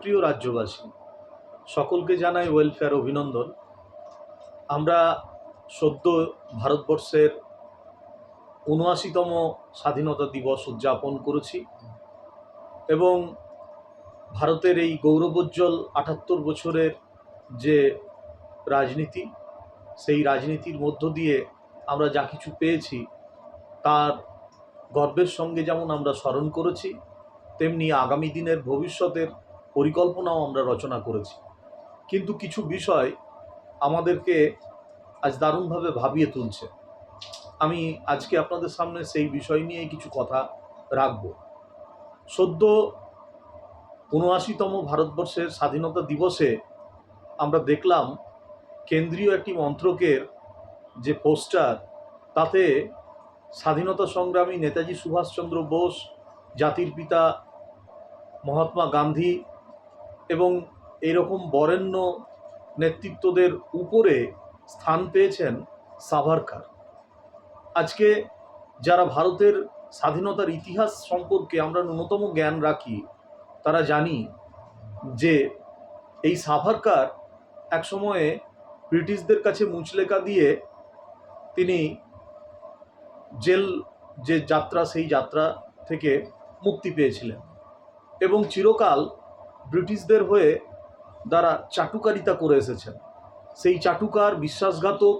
প্রিয় রাজ্যবাসী, সকলকে জানাই ওয়েলফেয়ার অভিনন্দন। আমরা সদ্য ভারতবর্ষের উনআশিতম স্বাধীনতা দিবস উদযাপন করেছি এবং ভারতের এই গৌরবোজ্জ্বল আটাত্তর বছরের যে রাজনীতি, সেই রাজনীতির মধ্য দিয়ে আমরা যা কিছু পেয়েছি, তার গর্বের সঙ্গে যেমন আমরা স্মরণ করেছি, তেমনি আগামী দিনের ভবিষ্যতের পরিকল্পনাও আমরা রচনা করেছি। কিন্তু কিছু বিষয় আমাদেরকে আজ দারুণভাবে ভাবিয়ে তুলছে। আমি আজকে আপনাদের সামনে সেই বিষয় নিয়ে কিছু কথা রাখব। সদ্য উনআশিতম ভারতবর্ষের স্বাধীনতা দিবসে আমরা দেখলাম কেন্দ্রীয় একটি মন্ত্রকের যে পোস্টার, তাতে স্বাধীনতা সংগ্রামী নেতাজি সুভাষচন্দ্র বোস, জাতির পিতা মহাত্মা গান্ধী এবং এরকম বরেণ্য নেতৃত্বদের উপরে স্থান পেয়েছেন সাভারকার। আজকে যারা ভারতের স্বাধীনতার ইতিহাস সম্পর্কে আমরা ন্যূনতম জ্ঞান রাখি, তারা জানি যে এই সাভারকার একসময়ে ব্রিটিশদের কাছে মুচলেকা দিয়ে তিনি জেল যে যাত্রা, সেই যাত্রা থেকে মুক্তি পেয়েছিলেন। এবং চিরকাল ব্রিটিশদের হয়ে তারা চাটুকারিতা করে এসেছেন। সেই চাটুকার বিশ্বাসঘাতক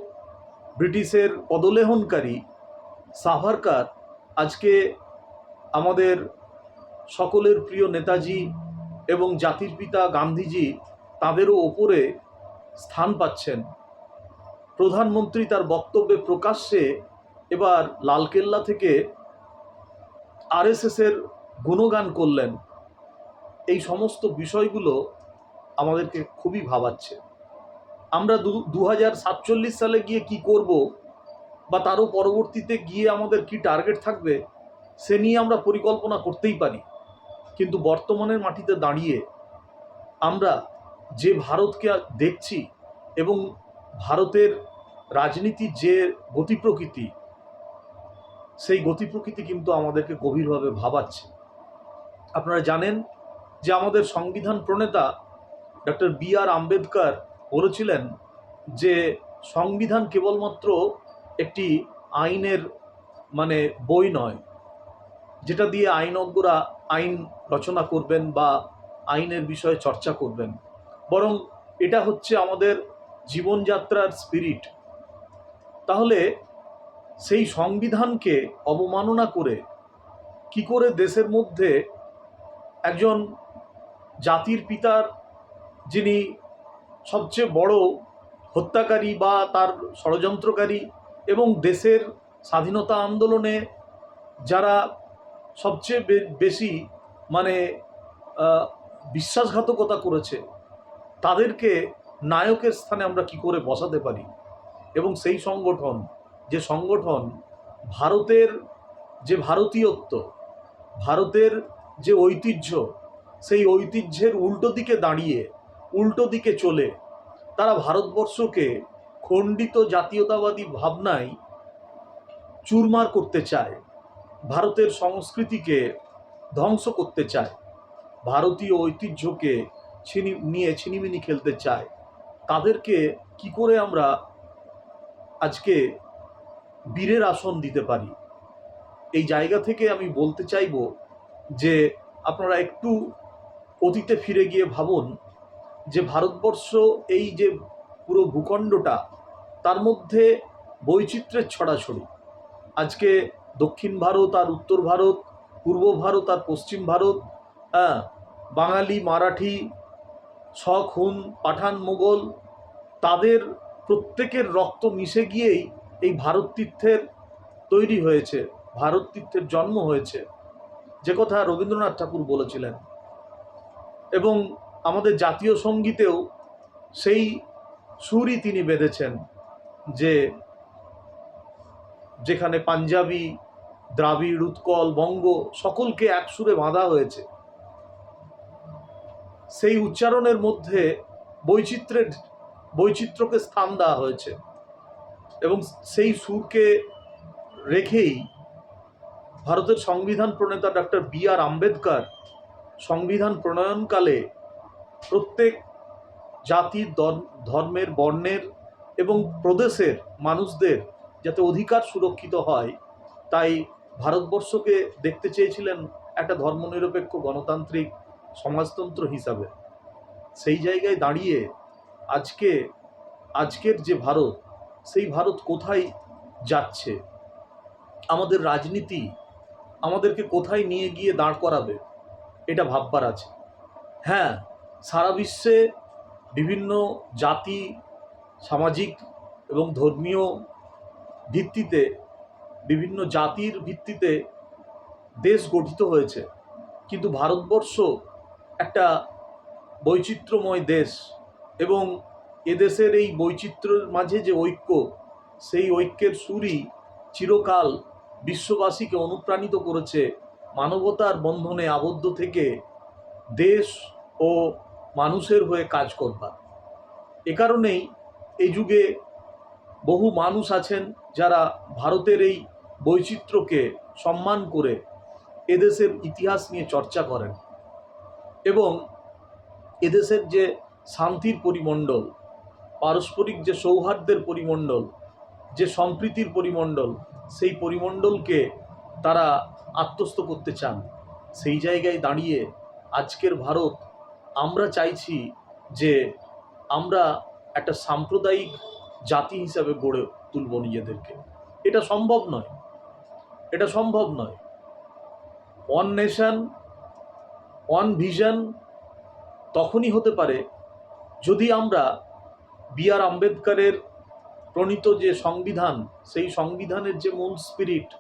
ব্রিটিশের পদলেহনকারী সাভারকার আজকে আমাদের সকলের প্রিয় নেতাজি এবং জাতির পিতা গান্ধীজি তাদেরও ওপরে স্থান পাচ্ছেন। প্রধানমন্ত্রী তার বক্তব্যে প্রকাশ্যে এবার লালকেল্লা থেকে আরএসএসের গুণগান করলেন। এই সমস্ত বিষয়গুলো আমাদেরকে খুবই ভাবাচ্ছে। আমরা দু হাজার সাতচল্লিশ সালে গিয়ে কি করব বা তারও পরবর্তীতে গিয়ে আমাদের কি টার্গেট থাকবে, সে নিয়ে আমরা পরিকল্পনা করতেই পারি। কিন্তু বর্তমানের মাটিতে দাঁড়িয়ে আমরা যে ভারতকে দেখছি এবং ভারতের রাজনীতির যে গতি প্রকৃতি, সেই গতি প্রকৃতি কিন্তু আমাদেরকে গভীরভাবে ভাবাচ্ছে। আপনারা জানেন যে আমাদের সংবিধান প্রণেতা ডক্টর বি আর আম্বেদকর বলেছিলেন যে সংবিধান কেবলমাত্র একটি আইনের মানে বই নয়, যেটা দিয়ে আইনজ্ঞরা আইন রচনা করবেন বা আইনের বিষয়ে চর্চা করবেন। বরং এটা হচ্ছে আমাদের জীবনযাত্রার স্পিরিট। তাহলে সেই সংবিধানকে অবমাননা করে কি করে দেশের মধ্যে একজন জাতির পিতার যিনি সবচেয়ে বড় হত্যাকারী বা তার ষড়যন্ত্রকারী এবং দেশের স্বাধীনতা আন্দোলনে যারা সবচেয়ে বেশি মানে বিশ্বাসঘাতকতা করেছে, তাদেরকে নায়কের স্থানে আমরা কি করে বসাতে পারি? এবং সেই সংগঠন, যে সংগঠন ভারতের যে ভারতীয়ত্ব, ভারতের যে ঐতিহ্য সেই ঐতিহ্যের উল্টো দিকে দাঁড়িয়ে, উল্টো দিকে চলে, তারা ভারতবর্ষকে খণ্ডিত জাতীয়তাবাদী ভাবনায় চুরমার করতে চায়, ভারতের সংস্কৃতিকে ধ্বংস করতে চায়, ভারতীয় ঐতিহ্যকে ছিনি, নিয়ে ছিনিমিনি খেলতে চায়। তাদেরকে কি করে আমরা আজকে বীরের আসন দিতে পারি? এই জায়গা থেকে আমি বলতে চাইব যে, আপনারা একটু অতীতে ফিরে গিয়ে ভাবুন যে ভারতবর্ষ এই যে পুরো ভূখণ্ডটা, তার মধ্যে বৈচিত্র্যের ছড়াছড়ি। আজকে দক্ষিণ ভারত আর উত্তর ভারত, পূর্ব ভারত আর পশ্চিম ভারত হ্যাঁ বাঙালি, মারাঠি শখ হুন, পাঠান, মোগল, তাদের প্রত্যেকের রক্ত মিশে গিয়েই এই ভারত তীর্থের তৈরি হয়েছে ভারত তীর্থের জন্ম হয়েছে। যে কথা রবীন্দ্রনাথ ঠাকুর বলেছিলেন এবং আমাদের জাতীয় সঙ্গীতেও সেই সুরই তিনি বেঁধেছেন যে যেখানে পাঞ্জাবি, দ্রাবিড়, উৎকল, বঙ্গ সকলকে এক সুরে বাঁধা হয়েছে। সেই উচ্চারণের মধ্যে বৈচিত্র্যের বৈচিত্র্যকে স্থান দেওয়া হয়েছে এবং সেই সুরকে রেখেই ভারতের সংবিধান প্রণেতা ডক্টর বি আর আম্বেদকর সংবিধান প্রণয়নকালে প্রত্যেক জাতির ধর্মের, বর্ণের এবং প্রদেশের মানুষদের যাতে অধিকার সুরক্ষিত হয়, তাই ভারতবর্ষকে দেখতে চেয়েছিলেন একটা ধর্মনিরপেক্ষ গণতান্ত্রিক সমাজতন্ত্র হিসাবে। সেই জায়গায় দাঁড়িয়ে আজকে, আজকের যে ভারত, সেই ভারত কোথায় যাচ্ছে? আমাদের রাজনীতি আমাদেরকে কোথায় নিয়ে গিয়ে দাঁড় করাবে? এটা ভাববার আছে। হ্যাঁ সারা বিশ্বে বিভিন্ন জাতি, সামাজিক এবং ধর্মীয় ভিত্তিতে, বিভিন্ন জাতির ভিত্তিতে দেশ গঠিত হয়েছে। কিন্তু ভারতবর্ষ একটা বৈচিত্র্যময় দেশ এবং এদেশের এই বৈচিত্র্যের মাঝে যে ঐক্য, সেই ঐক্যের সুরই চিরকাল বিশ্ববাসীকে অনুপ্রাণিত করেছে মানবতার বন্ধনে আবদ্ধ থেকে দেশ ও মানুষের হয়ে কাজ করবার। এ কারণেই এই যুগে বহু মানুষ আছেন যারা ভারতের এই বৈচিত্র্যকে সম্মান করে এদেশের ইতিহাস নিয়ে চর্চা করেন এবং এদেশের যে শান্তির পরিমণ্ডল, পারস্পরিক যে সৌহার্দ্যের পরিমণ্ডল, যে সম্প্রীতির পরিমণ্ডল, সেই পরিমণ্ডলকে তারা আত্মস্থ করতে চান। সেই জায়গায় দাঁড়িয়ে আজকের ভারত, আমরা চাইছি যে আমরা একটা সাম্প্রদায়িক জাতি হিসাবে গড়ে তুলব নিজেদেরকে। এটা সম্ভব নয়। এটা সম্ভব নয়। ওয়ান নেশন, ওয়ান ভিশন তখনই হতে পারে যদি আমরা বি আর আম্বেদকরের প্রণীত যে সংবিধান, সেই সংবিধানের যে মূল স্পিরিট,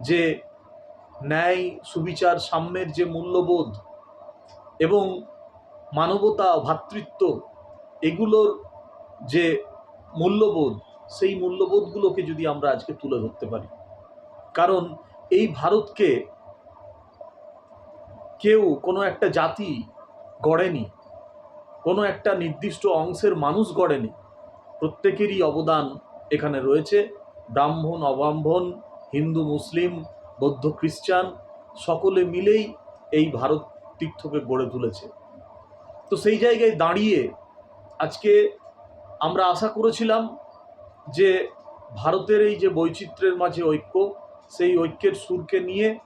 যে ন্যায়, সুবিচার, সাম্যের যে মূল্যবোধ এবং মানবতা ভ্রাতৃত্ব এগুলোর যে মূল্যবোধ, সেই মূল্যবোধগুলোকে যদি আমরা আজকে তুলে ধরতে পারি। কারণ এই ভারতকে কেউ কোনো একটা জাতি গড়েনি, কোনো একটা নির্দিষ্ট অংশের মানুষ গড়েনি। প্রত্যেকেরই অবদান এখানে রয়েছে। ব্রাহ্মণ, অব্রাহ্মণ, হিন্দু, মুসলিম বৌদ্ধ খ্রিস্টান সকলে মিলেই এই ভারত তীর্থকে গড়ে তুলেছে। তো সেই জায়গায় দাঁড়িয়ে আজকে আমরা আশা করেছিলাম যে ভারতের এই যে বৈচিত্র্যের মাঝে ঐক্য, সেই ঐক্যের সুরকে নিয়ে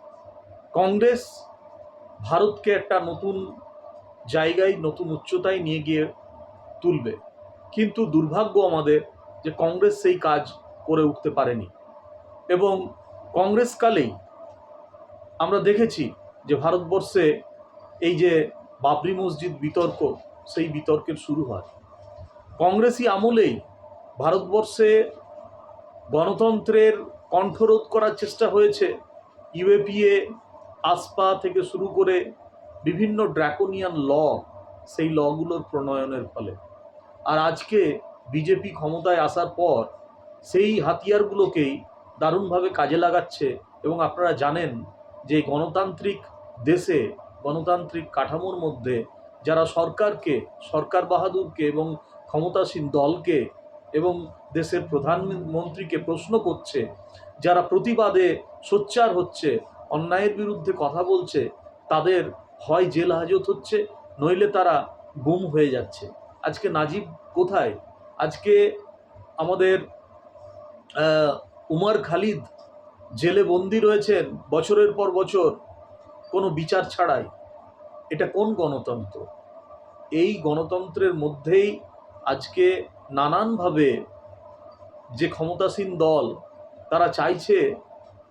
কংগ্রেস ভারতকে একটা নতুন জায়গায়, নতুন উচ্চতায় নিয়ে গিয়ে তুলবে। কিন্তু দুর্ভাগ্য আমাদের যে কংগ্রেস সেই কাজ করে উঠতে পারেনি। এবং কংগ্রেসকালেই আমরা দেখেছি যে ভারতবর্ষে এই যে বাবরি মসজিদ বিতর্ক, সেই বিতর্কের শুরু হয়। কংগ্রেসই আমলেই ভারতবর্ষে গণতন্ত্রের কণ্ঠরোধ করার চেষ্টা হয়েছে। ইউএপিএ, আসপা থেকে শুরু করে বিভিন্ন ড্রাকোনিয়ান ল, সেই লগুলোর প্রণয়নের ফলে। আর আজকে বিজেপি ক্ষমতায় আসার পর সেই হাতিয়ারগুলোকেই দারুণভাবে কাজে লাগাচ্ছে এবং আপনারা জানেন যে গণতান্ত্রিক দেশে, গণতান্ত্রিক কাঠামোর মধ্যে যারা সরকারকে, সরকার বাহাদুরকে এবং ক্ষমতাসীন দলকে এবং দেশের প্রধানমন্ত্রীকে প্রশ্ন করছে, যারা প্রতিবাদে সোচ্চার হচ্ছে, অন্যায়ের বিরুদ্ধে কথা বলছে, তাদের হয় জেল হাজত হচ্ছে, নইলে তারা গুম হয়ে যাচ্ছে। আজকে নাজিব কোথায়? আজকে আমাদের উমর খালিদ জেলে বন্দি রয়েছেন বছরের পর বছর কোনো বিচার ছাড়াই। এটা কোন গণতন্ত্র? এই গণতন্ত্রের মধ্যেই আজকে নানানভাবে যে ক্ষমতাসীন দল, তারা চাইছে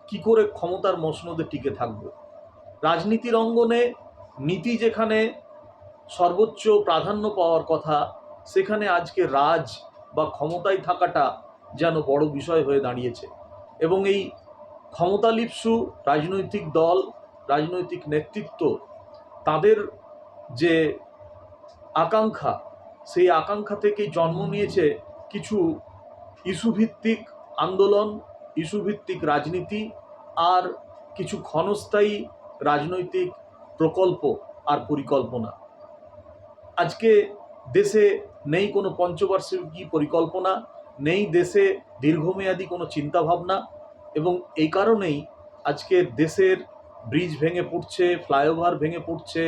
কি করে ক্ষমতার মসনদে টিকে থাকবে। রাজনীতির অঙ্গনে নীতি যেখানে সর্বোচ্চ প্রাধান্য পাওয়ার কথা, সেখানে আজকে রাজ বা ক্ষমতায় থাকাটা যেন বড় বিষয় হয়ে দাঁড়িয়েছে। এবং এই ক্ষমতালিপ্সু রাজনৈতিক দল, রাজনৈতিক নেতৃত্ব, তাদের যে আকাঙ্ক্ষা, সেই আকাঙ্ক্ষা থেকেই জন্ম নিয়েছে কিছু ইস্যুভিত্তিক আন্দোলন, ইস্যুভিত্তিক রাজনীতি আর কিছু ক্ষণস্থায়ী রাজনৈতিক প্রকল্প আর পরিকল্পনা। আজকে দেশে নেই কোনো পঞ্চবার্ষিকী পরিকল্পনা নেই দেশে দীর্ঘমেয়াদী কোনো চিন্তাভাবনা এবং এই কারণেই আজকে দেশের ব্রিজ ভেঙে পড়ছে, ফ্লাইওভার ভেঙে পড়ছে,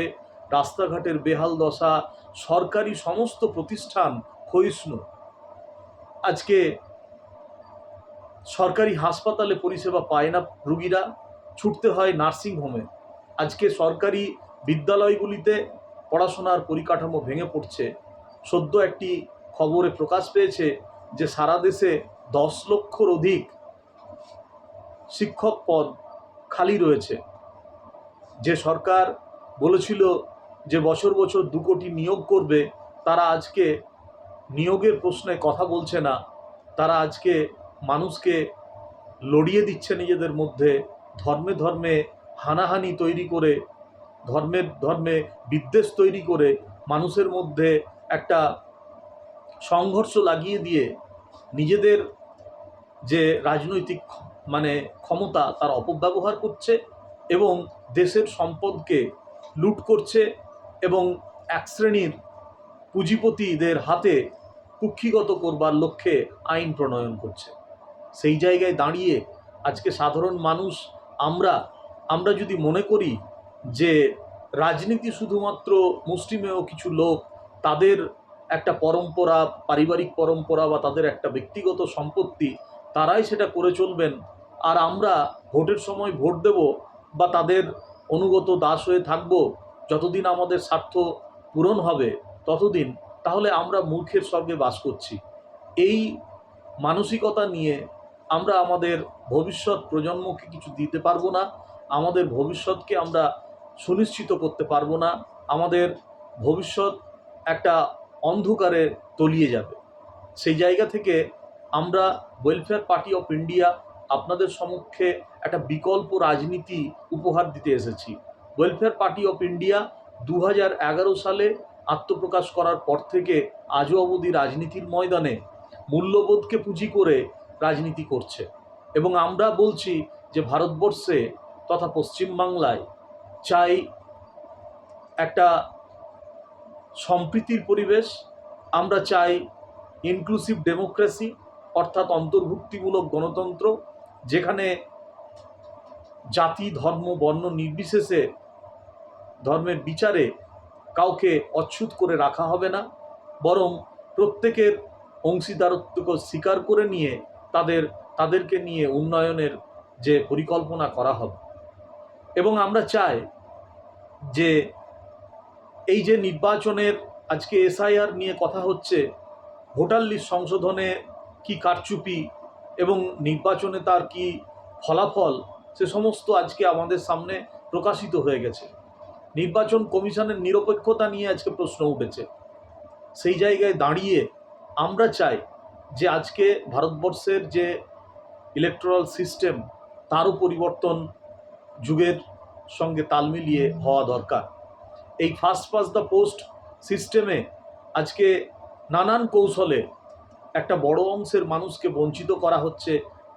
রাস্তাঘাটের বেহাল দশা, সরকারি সমস্ত প্রতিষ্ঠান ক্ষয়িষ্ণু। আজকে সরকারি হাসপাতালে পরিষেবা পায় না রুগীরা, ছুটতে হয় নার্সিং হোমে। আজকে সরকারি বিদ্যালয়গুলিতে পড়াশোনার পরিকাঠামো ভেঙে পড়ছে। সদ্য একটি খবরে প্রকাশ পেয়েছে যে সারা দেশে দশ লক্ষর অধিক শিক্ষক পদ খালি রয়েছে। যে সরকার বলেছিল যে বছর বছর দু কোটি নিয়োগ করবে, তারা আজকে নিয়োগের প্রশ্নে কথা বলছে না। তারা আজকে মানুষকে লড়িয়ে দিচ্ছে নিজেদের মধ্যে, ধর্মে ধর্মে হানাহানি তৈরি করে ধর্মের ধর্মে বিদ্বেষ তৈরি করে মানুষের মধ্যে একটা সংঘর্ষ লাগিয়ে দিয়ে নিজেদের যে রাজনৈতিক মানে ক্ষমতা তার অপব্যবহার করছে এবং দেশের সম্পদকে লুট করছে এবং এক শ্রেণির পুঁজিপতিদের হাতে কুক্ষিগত করবার লক্ষ্যে আইন প্রণয়ন করছে। সেই জায়গায় দাঁড়িয়ে আজকে সাধারণ মানুষ, আমরা আমরা যদি মনে করি যে রাজনীতি শুধুমাত্র মুষ্টিমেয় কিছু লোক, তাদের একটা পরম্পরা, পারিবারিক পরম্পরা বা তাদের একটা ব্যক্তিগত সম্পত্তি, তারাই সেটা করে চলবেন। আর আমরা ভোটের সময় ভোট দেব বা তাদের অনুগত দাস হয়ে থাকব, যতদিন আমাদের স্বার্থ পূরণ হবে ততদিন, তাহলে আমরা মূর্খের স্বর্গে বাস করছি। এই মানসিকতা নিয়ে আমরা আমাদের ভবিষ্যৎ প্রজন্মকে কিছু দিতে পারব না, আমাদের ভবিষ্যৎকে আমরা সুনিশ্চিত করতে পারব না, আমাদের ভবিষ্যৎ একটা অন্ধকারে তলিয়ে যাবে। সেই জায়গা থেকে আমরা ওয়েলফেয়ার পার্টি অফ ইন্ডিয়া আপনাদের সমক্ষে একটা বিকল্প রাজনীতি উপহার দিতে এসেছি। ওয়েলফেয়ার পার্টি অফ ইন্ডিয়া দু হাজার এগারো সালে আত্মপ্রকাশ করার পর থেকে আজও অবধি রাজনীতির ময়দানে মূল্যবোধকে পুঁজি করে রাজনীতি করছে। এবং আমরা বলছি যে ভারতবর্ষে তথা পশ্চিমবাংলায় চাই একটা সম্প্রীতির পরিবেশ, আমরা চাই ইনক্লুসিভ ডেমোক্রেসি অর্থাৎ অন্তর্ভুক্তিমূলক গণতন্ত্র, যেখানে জাতি, ধর্ম, বর্ণ নির্বিশেষে ধর্মের বিচারে কাউকে অচ্ছুত করে রাখা হবে না, বরং প্রত্যেকের অংশীদারত্বকে স্বীকার করে নিয়ে তাদের, তাদেরকে নিয়ে উন্নয়নের যে পরিকল্পনা করা হবে। এবং আমরা চাই যে এই যে নির্বাচনের আজকে এসআইআর নিয়ে কথা হচ্ছে, ভোটার লিস্ট সংশোধনে কি কারচুপি এবং নির্বাচনে তার কি ফলাফল, সে সমস্ত আজকে আমাদের সামনে প্রকাশিত হয়ে গেছে। নির্বাচন কমিশনের নিরপেক্ষতা নিয়ে আজকে প্রশ্ন উঠেছে। সেই জায়গায় দাঁড়িয়ে আমরা চাই যে আজকে ভারতবর্ষের যে ইলেকট্রাল সিস্টেম তারও পরিবর্তন যুগের সঙ্গে তাল মিলিয়ে হওয়া দরকার। এই ফার্স্ট পাস দ্য পোস্ট সিস্টেমে আজকে নানান কৌশলে একটা বড় অংশের মানুষকে বঞ্চিত করা হচ্ছে,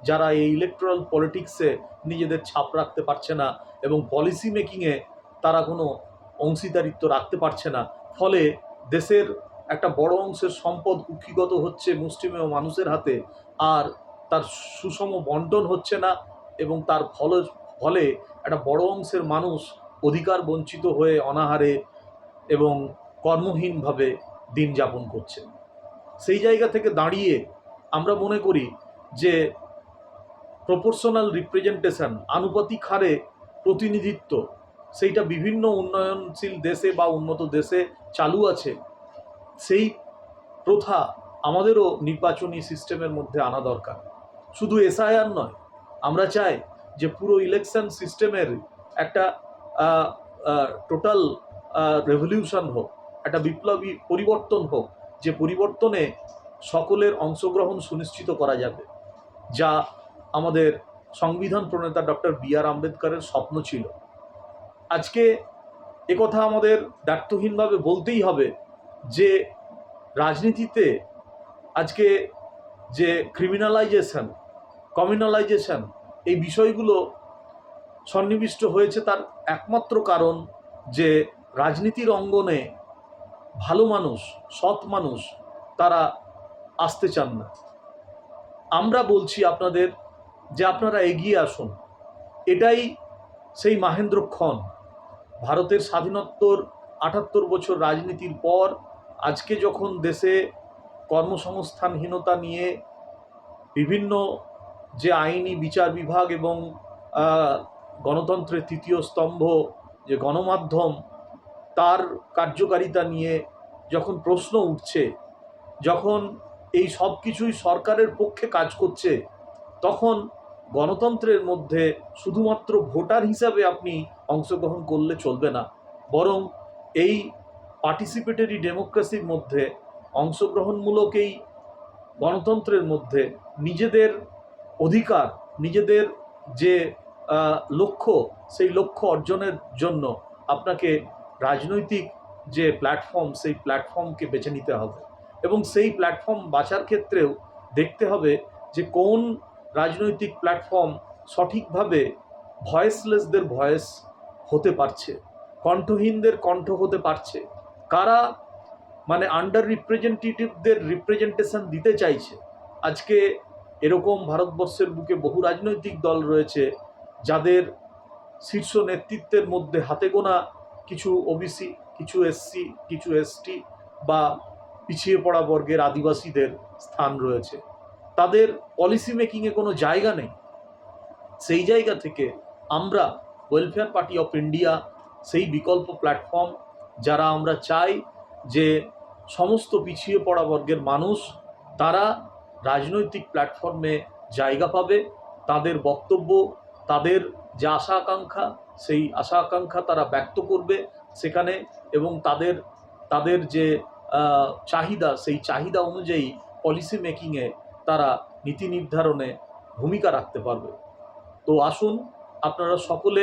যারা এই ইলেকট্রাল পলিটিক্সে নিজেদের ছাপ রাখতে পারছে না এবং পলিসি মেকিংয়ে তারা কোনো অংশীদারিত্ব রাখতে পারছে না। ফলে দেশের একটা বড় অংশের সম্পদ কুক্ষিগত হচ্ছে মুষ্টিমেয় মানুষের হাতে, আর তার সুষম বন্টন হচ্ছে না এবং তার ফল, ফলে একটা বড় অংশের মানুষ অধিকার বঞ্চিত হয়ে অনাহারে এবং কর্মহীনভাবে দিন যাপন করছে। সেই জায়গা থেকে দাঁড়িয়ে আমরা মনে করি যে প্রপোর্শনাল রিপ্রেজেন্টেশন আনুপাতিক হারে প্রতিনিধিত্ব, সেইটা বিভিন্ন উন্নয়নশীল দেশে বা উন্নত দেশে চালু আছে। সেই প্রথা আমাদেরও নির্বাচনী সিস্টেমের মধ্যে আনা দরকার। শুধু এসআইআর নয়, আমরা চাই যে পুরো ইলেকশন সিস্টেমের একটা টোটাল রেভলিউশন হোক, একটা বিপ্লবী পরিবর্তন হোক, যে পরিবর্তনে সকলের অংশগ্রহণ সুনিশ্চিত করা যাবে, যা আমাদের সংবিধান প্রণেতা ডক্টর বি আর আম্বেদকরের স্বপ্ন ছিল। আজকে একথা আমাদের দায়িত্বহীনভাবে বলতেই হবে যে রাজনীতিতে আজকে যে ক্রিমিনালাইজেশন কমিউনালাইজেশন এই বিষয়গুলো সন্নিবিষ্ট হয়েছে তার একমাত্র কারণ যে রাজনীতির অঙ্গনে ভালো মানুষ, সৎ মানুষ তারা আসতে চান না। আমরা বলছি আপনাদের যে আপনারা এগিয়ে আসুন। এটাই সেই মাহেন্দ্রক্ষণ ভারতের স্বাধীনত্বর আটাত্তর বছর রাজনীতির পর আজকে যখন দেশে কর্মসংস্থানহীনতা নিয়ে বিভিন্ন যে আইনি বিচার বিভাগ এবং গণতন্ত্রের তৃতীয় স্তম্ভ, যে গণমাধ্যম, তার কার্যকারিতা নিয়ে যখন প্রশ্ন উঠছে, যখন এই সব কিছুই সরকারের পক্ষে কাজ করছে, তখন গণতন্ত্রের মধ্যে শুধুমাত্র ভোটার হিসাবে আপনি অংশগ্রহণ করলে চলবে না। বরং এই পার্টিসিপেটরি ডেমোক্রেসির মধ্যে অংশগ্রহণমূলক এই গণতন্ত্রের মধ্যে নিজেদের অধিকার, নিজেদের যে লক্ষ্য, সেই লক্ষ্য অর্জনের জন্য আপনাকে রাজনৈতিক যে প্ল্যাটফর্ম সেই প্ল্যাটফর্মকে বেছে নিতে হবে। এবং সেই প্ল্যাটফর্ম বাছার ক্ষেত্রেও দেখতে হবে যে কোন রাজনৈতিক প্ল্যাটফর্ম সঠিকভাবে ভয়েসলেসদের ভয়েস হতে পারছে, কণ্ঠহীনদের কণ্ঠ হতে পারছে। কারা মানে আন্ডার রিপ্রেজেন্টেটিভদের রিপ্রেজেন্টেশন দিতে চাইছে? আজকে এরকম ভারতবর্ষের বুকে বহু রাজনৈতিক দল রয়েছে যাদের শীর্ষ নেতৃত্বের মধ্যে হাতে গোনা কিছু ওবিসি কিছু এসসি কিছু এসটি বা পিছিয়ে পড়া বর্গের আদিবাসীদের স্থান রয়েছে। তাদের পলিসি মেকিংয়ে কোনো জায়গা নেই। সেই জায়গা থেকে আমরা ওয়েলফেয়ার পার্টি অফ ইন্ডিয়া সেই বিকল্প প্ল্যাটফর্ম যারা আমরা চাই যে সমস্ত পিছিয়ে পড়া বর্গের মানুষ তারা রাজনৈতিক প্ল্যাটফর্মে জায়গা পাবে, তাদের বক্তব্য তাদের যে আশা আকাঙ্ক্ষা সেই আশা আকাঙ্ক্ষা তারা ব্যক্ত করবে সেখানে এবং তাদের তাদের যে চাহিদা, সেই চাহিদা অনুযায়ী পলিসি মেকিংয়ে তারা নীতি নির্ধারণে ভূমিকা রাখতে পারবে। তো আসুন আপনারা সকলে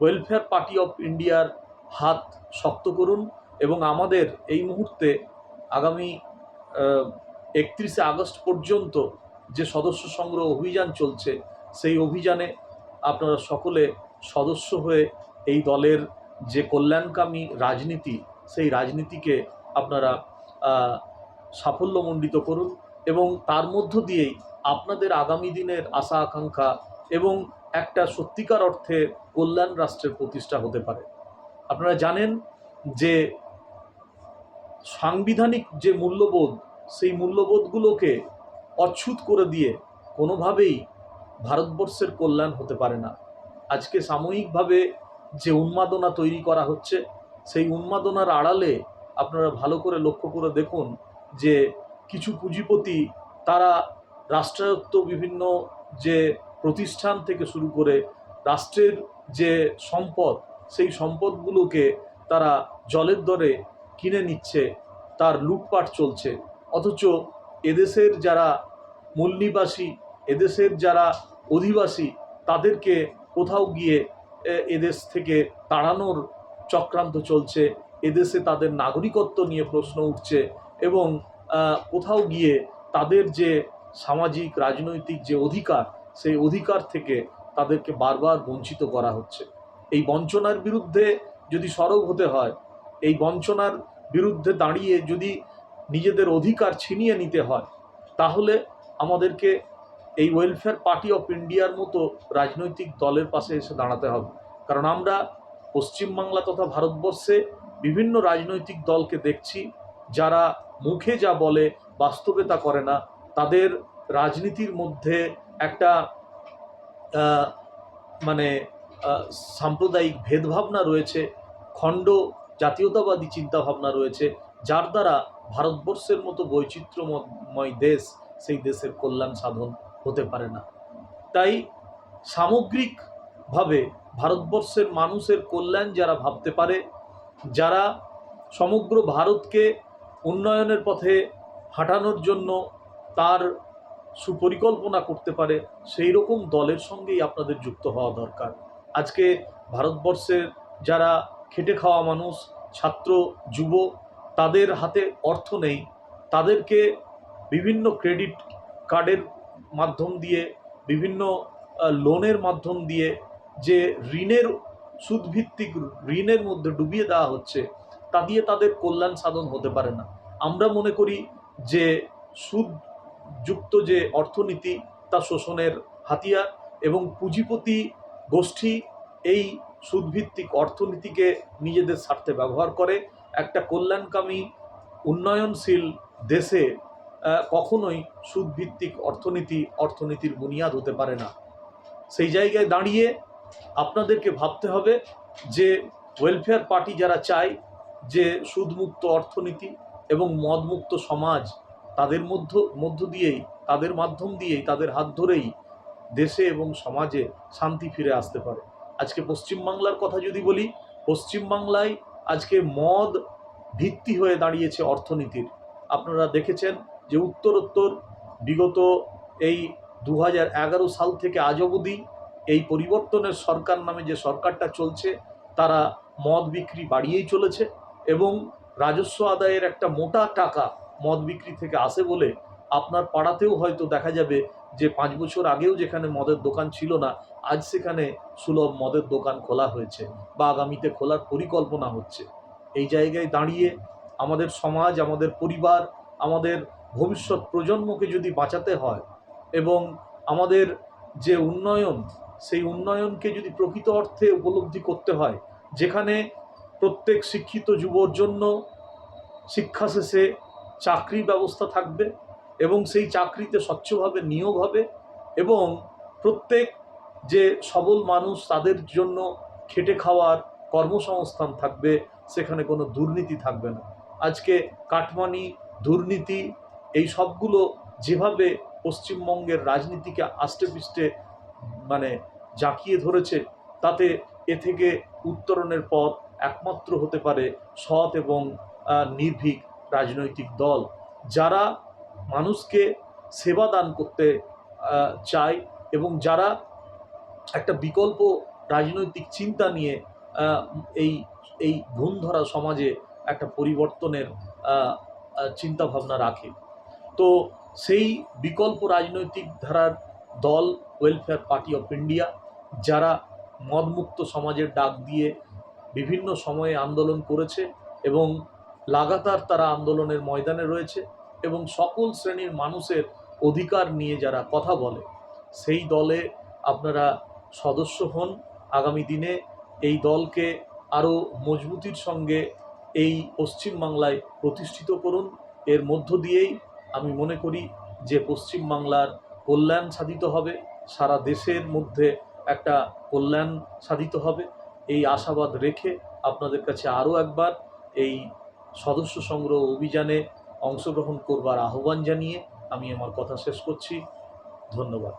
ওয়েলফেয়ার পার্টি অফ ইন্ডিয়ার হাত শক্ত করুন এবং আমাদের এই মুহূর্তে আগামী একত্রিশে আগস্ট পর্যন্ত যে সদস্য সংগ্রহ অভিযান চলছে, সেই অভিযানে আপনারা সকলে সদস্য হয়ে এই দলের যে কল্যাণকামী রাজনীতি, সেই রাজনীতিকে আপনারা সাফল্যমণ্ডিত করুন এবং তার মধ্য দিয়েই আপনাদের আগামী দিনের আশা আকাঙ্ক্ষা এবং একটা সত্যিকার অর্থে কল্যাণ রাষ্ট্রের প্রতিষ্ঠা হতে পারে। আপনারা জানেন যে সাংবিধানিক যে মূল্যবোধ, সেই মূল্যবোধগুলোকে অচ্ছুত করে দিয়ে কোনোভাবেই ভারতবর্ষের কল্যাণ হতে পারে না। আজকে সাময়িকভাবে যে উন্মাদনা তৈরি করা হচ্ছে, সেই উন্মাদনার আড়ালে আপনারা ভালো করে লক্ষ্য করে দেখুন যে কিছু পুঁজিপতি তারা রাষ্ট্রায়ত্ত বিভিন্ন যে প্রতিষ্ঠান থেকে শুরু করে রাষ্ট্রের যে সম্পদ, সেই সম্পদগুলোকে তারা জলের দরে কিনে নিচ্ছে, তার লুটপাট চলছে। অথচ এদেশের যারা মূল নিবাসী এদেশের যারা অধিবাসী, তাদেরকে কোথাও গিয়ে এদেশ থেকে তাড়ানোর চক্রান্ত চলছে। এদেশে তাদের নাগরিকত্ব নিয়ে প্রশ্ন উঠছে এবং কোথাও গিয়ে তাদের যে সামাজিক, রাজনৈতিক যে অধিকার, সেই অধিকার থেকে তাদেরকে বারবার বঞ্চিত করা হচ্ছে। এই বঞ্চনার বিরুদ্ধে যদি সরব হতে হয়, এই বঞ্চনার বিরুদ্ধে দাঁড়িয়ে যদি নিজেদের অধিকার ছিনিয়ে নিতে হয়, তাহলে আমাদেরকে এই ওয়েলফেয়ার পার্টি অফ ইন্ডিয়ার মতো রাজনৈতিক দলের পাশে এসে দাঁড়াতে হবে। কারণ আমরা পশ্চিমবাংলা তথা ভারতবর্ষে বিভিন্ন রাজনৈতিক দলকে দেখছি, যারা মুখে যা বলে, বাস্তবে তা করে না। তাদের রাজনীতির মধ্যে একটা মানে সাম্প্রদায়িক ভেদভাবনা রয়েছে, খণ্ড জাতীয়তাবাদী চিন্তাভাবনা রয়েছে, যার দ্বারা ভারতবর্ষের মতো বৈচিত্র্যময় দেশ, সেই দেশের কল্যাণ সাধন হতে পারে না। তাই সামগ্রিকভাবে ভারতবর্ষের মানুষের কল্যাণ যারা ভাবতে পারে, যারা সমগ্র ভারতকে উন্নয়নের পথে হাঁটানোর জন্য তার সুপরিকল্পনা করতে পারে, সেই রকম দলের সঙ্গেই আপনাদের যুক্ত হওয়া দরকার। আজকে ভারতবর্ষের যারা খেটে খাওয়া মানুষ, ছাত্র, যুব, তাদের হাতে অর্থ নেই। তাদেরকে বিভিন্ন ক্রেডিট কার্ডের মাধ্যম দিয়ে, বিভিন্ন লোনের মাধ্যম দিয়ে যে ঋণের সুদভিত্তিক ঋণের মধ্যে ডুবিয়ে দেওয়া হচ্ছে, তা দিয়ে তাদের কল্যাণ সাধন হতে পারে না। আমরা মনে করি যে সুদযুক্ত যে অর্থনীতি, তা শোষণের হাতিয়ার এবং পুঁজিপতি গোষ্ঠী এই সুদভিত্তিক অর্থনীতিকে নিজেদের স্বার্থে ব্যবহার করে একটা কল্যাণকামী, উন্নয়নশীল দেশে কখনোই সুদভিত্তিক অর্থনীতি, অর্থনীতির বুনিয়াদ হতে পারে না। সেই জায়গায় দাঁড়িয়ে আপনাদেরকে ভাবতে হবে যে ওয়েলফেয়ার পার্টি যারা চায় যে সুদমুক্ত অর্থনীতি এবং মদমুক্ত সমাজ, তাদের মধ্য মধ্য দিয়েই, তাদের মাধ্যম দিয়েই, তাদের হাত ধরেই দেশে এবং সমাজে শান্তি ফিরে আসতে পারে। আজকে পশ্চিমবাংলার কথা যদি বলি, পশ্চিমবাংলায় আজকে মদ ভিত্তি হয়ে দাঁড়িয়েছে অর্থনীতির। আপনারা দেখেছেন যে উত্তরোত্তর বিগত এই দু এগারো সাল থেকে আজ অবধি এই পরিবর্তনের সরকার নামে যে সরকারটা চলছে, তারা মদ বিক্রি বাড়িয়েই চলেছে এবং রাজস্ব আদায়ের একটা মোটা টাকা মদ বিক্রি থেকে আসে বলে আপনার পাড়াতেও হয়তো দেখা যাবে যে পাঁচ বছর আগেও যেখানে মদের দোকান ছিল না, আজ সেখানে সুলভ মদের দোকান খোলা হয়েছে বা আগামীতে খোলার পরিকল্পনা হচ্ছে। এই জায়গায় দাঁড়িয়ে আমাদের সমাজ, আমাদের পরিবার, আমাদের ভবিষ্যৎ প্রজন্মকে যদি বাঁচাতে হয় এবং আমাদের যে উন্নয়ন, সেই উন্নয়নকে যদি প্রকৃত অর্থে উপলব্ধি করতে হয়, যেখানে প্রত্যেক শিক্ষিত যুবর জন্য শিক্ষা শেষে চাকরি ব্যবস্থা থাকবে এবং সেই চাকরিতে স্বচ্ছভাবে নিয়োগ হবে এবং প্রত্যেক যে সবল মানুষ তাদের জন্য খেটে খাওয়ার কর্মসংস্থান থাকবে, সেখানে কোনো দুর্নীতি থাকবে না। আজকে কাটমানি দুর্নীতি এই সবগুলো যেভাবে পশ্চিমবঙ্গের রাজনীতিকে আষ্টে পিষ্টে মানে জাঁকিয়ে ধরেছে, তাতে এ থেকে উত্তরণের পথ একমাত্র হতে পারে সৎ এবং নির্ভীক রাজনৈতিক দল। যারা মানুষকে সেবা দান করতে চায় এবং যারা একটা বিকল্প রাজনৈতিক চিন্তা নিয়ে এই এই ধরা সমাজে একটা পরিবর্তনের চিন্তাভাবনা রাখে। তো সেই বিকল্প রাজনৈতিক ধারার দল ওয়েলফেয়ার পার্টি অফ ইন্ডিয়া যারা মদমুক্ত সমাজের ডাক দিয়ে বিভিন্ন সময়ে আন্দোলন করেছে এবং লাগাতার তারা আন্দোলনের ময়দানে রয়েছে এবং সকল শ্রেণির মানুষের অধিকার নিয়ে যারা কথা বলে, সেই দলে আপনারা সদস্য হন। আগামী দিনে এই দলকে আরও মজবুতির সঙ্গে এই পশ্চিমবাংলায় প্রতিষ্ঠিত করুন। এর মধ্য দিয়েই আমি মনে করি যে পশ্চিমবাংলার কল্যাণ সাধিত হবে, সারা দেশের মধ্যে একটা কল্যাণ সাধিত হবে। এই আশাবাদ রেখে আপনাদের কাছে আরও একবার এই সদস্য সংগ্রহ অভিযানে অংশগ্রহণ করবার আহ্বান জানিয়ে আমি আমার কথা শেষ করছি। ধন্যবাদ।